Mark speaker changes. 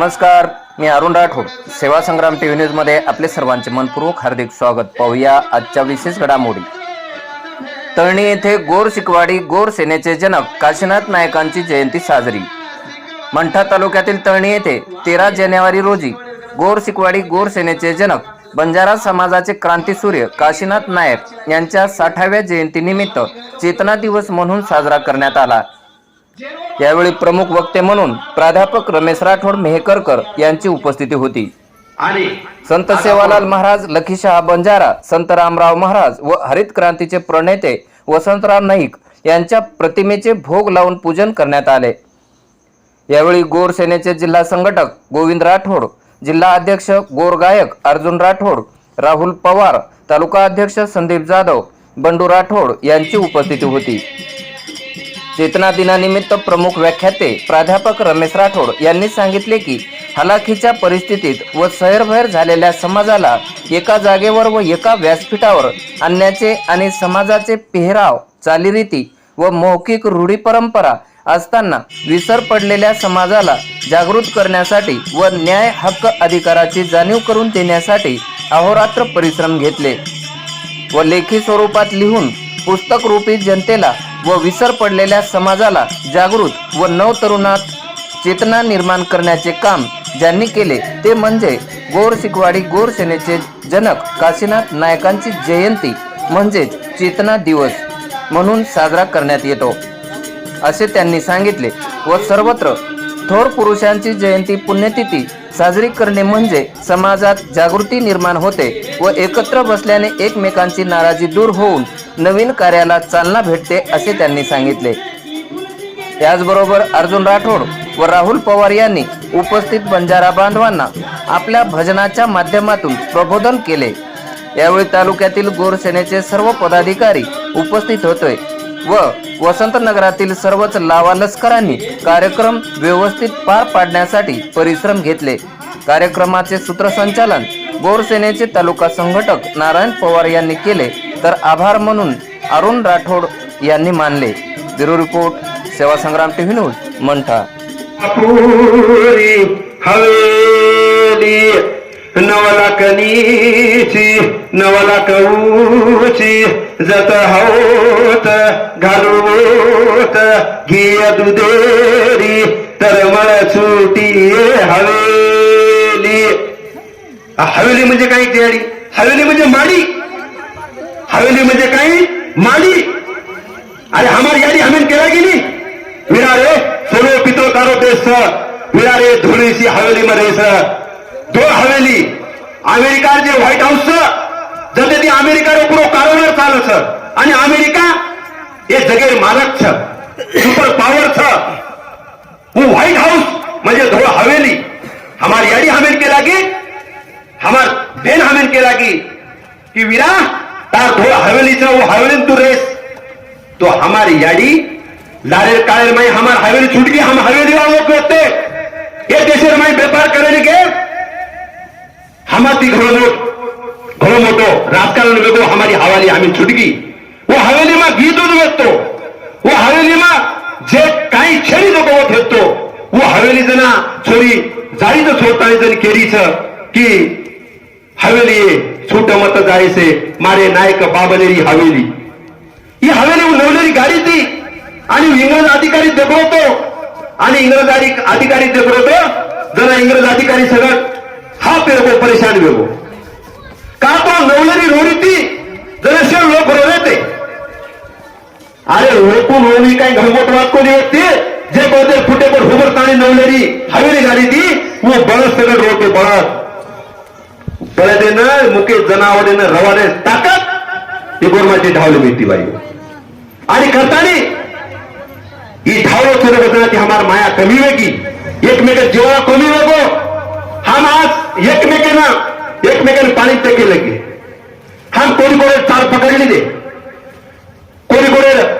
Speaker 1: नमस्कार मी अरुण राठोड. सेवा संग्राम टीव्ही न्यूजमध्ये आपले सर्वांचे मनपूर्वक हार्दिक स्वागत. पाहूया आजच्या विशेष घडामोडी. तळणी येथे गोर शिकवाडी गोर सेनेचे जनक काशीनाथ नायकांची जयंती साजरी. मंठा तालुक्यातील तळणी येथे तेरा जानेवारी रोजी गोर शिकवाडी गोर सेनेचे जनक बंजारा समाजाचे क्रांतीसूर्य काशीनाथ नायक यांच्या साठाव्या जयंतीनिमित्त चेतना दिवस म्हणून साजरा करण्यात आला. यावेळी प्रमुख वक्ते म्हणून प्राध्यापक रमेश राठोड मेहकरकर यांची उपस्थिती होती.
Speaker 2: आणि
Speaker 1: संत सेवालाल महाराज लखीशहा बंजारा संत रामराव महाराज व हरित क्रांतीचे प्रणेते वसंतराव नाईक यांच्या प्रतिमेचे भोग लावून पूजन करण्यात आले. यावेळी गोर सेनेचे जिल्हा संघटक गोविंद राठोड जिल्हा अध्यक्ष गोर गायक अर्जुन राठोड राहुल पवार तालुका अध्यक्ष संदीप जाधव बंडू राठोड यांची उपस्थिती होती. चेतना दिनानिमित्त प्रमुख व्याख्याते प्राध्यापक रमेश राठोड यांनी सांगितले की हलाखीच्या परिस्थितीत व सैरभैर झालेल्या समाजाला एका जागेवर व एका व्यासपीठावर आणण्याचे आणि समाजाचे पेहराव चालीरीती व मौखिक रूढी परंपरा असताना विसर पडलेल्या समाजाला जागृत करण्यासाठी व न्याय हक्क अधिकाराची जाणीव करून देण्यासाठी अहोरात्र परिश्रम घेतले व लेखी स्वरूपात लिहून पुस्तक रूपी जनतेला व विसर पडलेल्या समाजाला जागृत व नवतरुणात चेतना निर्माण करण्याचे काम ज्यांनी केले ते म्हणजे गोर शिकवाडी गोर सेनेचे जनक काशीनाथ नायकांची जयंती म्हणजेच चेतना दिवस म्हणून साजरा करण्यात येतो. असे त्यांनी सांगितले व सर्वत्र थोर पुरुषांची जयंती पुण्यतिथी साजरी करणे म्हणजे समाजात जागृती निर्माण होते व एकत्र बसल्याने एकमेकांची नाराजी दूर होऊन नवीन कार्याला चालना भेटते असे त्यांनी सांगितले. त्याचबरोबर अर्जुन राठोड व राहुल पवार यांनी उपस्थित बंजारा बांधवांना आपल्या भजनाच्या माध्यमातून प्रबोधन केले. यावेळी तालुक्यातील गोरसेनेचे सर्व पदाधिकारी उपस्थित होते व वसंतनगरातील सर्वच लावा लष्करांनी कार्यक्रम व्यवस्थित पार पाडण्यासाठी परिश्रम घेतले. कार्यक्रमाचे सूत्रसंचालन गोरसेनेचे तालुका संघटक नारायण पवार यांनी केले. तर आभार म्हणून अरुण राठोड यांनी मानले. Bureau report Seva Sangram TV news Mantha.
Speaker 2: नवलाकनीची हवेली नवला कनीची कऊची जत होत घालवत घिय दुदेरी तर मळ सुटी हवेली. हवेली म्हणजे काय तयारी हवेली म्हणजे माडी. हवेली म्हणजे काही माली. अरे हमारी यादी हमें केला गेली विरारे सोनो पितो कारो देश विरारे धुळीची हवेली मध्ये दो हवेली. अमेरिका जे व्हाईट हाऊस जसे ती अमेरिका पूर्ण कारोबार चालू छ आणि अमेरिका हे जगेर मालक छ सुपर पावर छ व्हाईट हाऊस म्हणजे धोळ हवेली. हमार यादी हमें केला की हमार बेन हमें केला की विरा तार धोळ हवेलीचा वो हवेलीन तू रेस तो हमारी याडी लारेर काळेर माई हमार हवेली छूट गई हम हवेली वालों को होते ये देशेर माई व्यापार करेने के हमारी घणो मोठ घणो मोठो राजकारण वेगळो हमारी हवाली आम्ही छुटकी वो हवेली मा गीत वेचतो वो हवेली मा जे काही छेडी लोक फेकतो वो हवेली जना छोरी जाळीच सोडताना जण केरीच की हवेली छोट मत जायसे मारे नायक बाबलेरी हवेली. ही हवेली उलवलेली गाडी ती. आणि इंग्रज अधिकारी दबवतो आणि इंग्रज अधिकारी दबवतो जरा इंग्रज अधिकारी सगळं हा पेरगो परेशान वेगो का तो नवलेली रोडी ती? जराशे लोक रोवते. अरे रोकून रोवली काही घरगोट वाद कोणी होते जे बदल फुटे पण हुबर नवलेली हवेली गाडी ती व बळ सगळं रोडते बळद बळदेनं मुके जनावरेनं रवाने ताकद ती गोरमाची ढावली मिळती बाई. आणि करताना ही ढावलो सुरू बदलती हमार माया कमी वेगी. एकमेक जीवाला कमी वेगो. हम आज एकमेकांना एकमेकांना पाणी ते केलं की. हम कोणी कोणी चाल पकडली दे. कोणी कोणी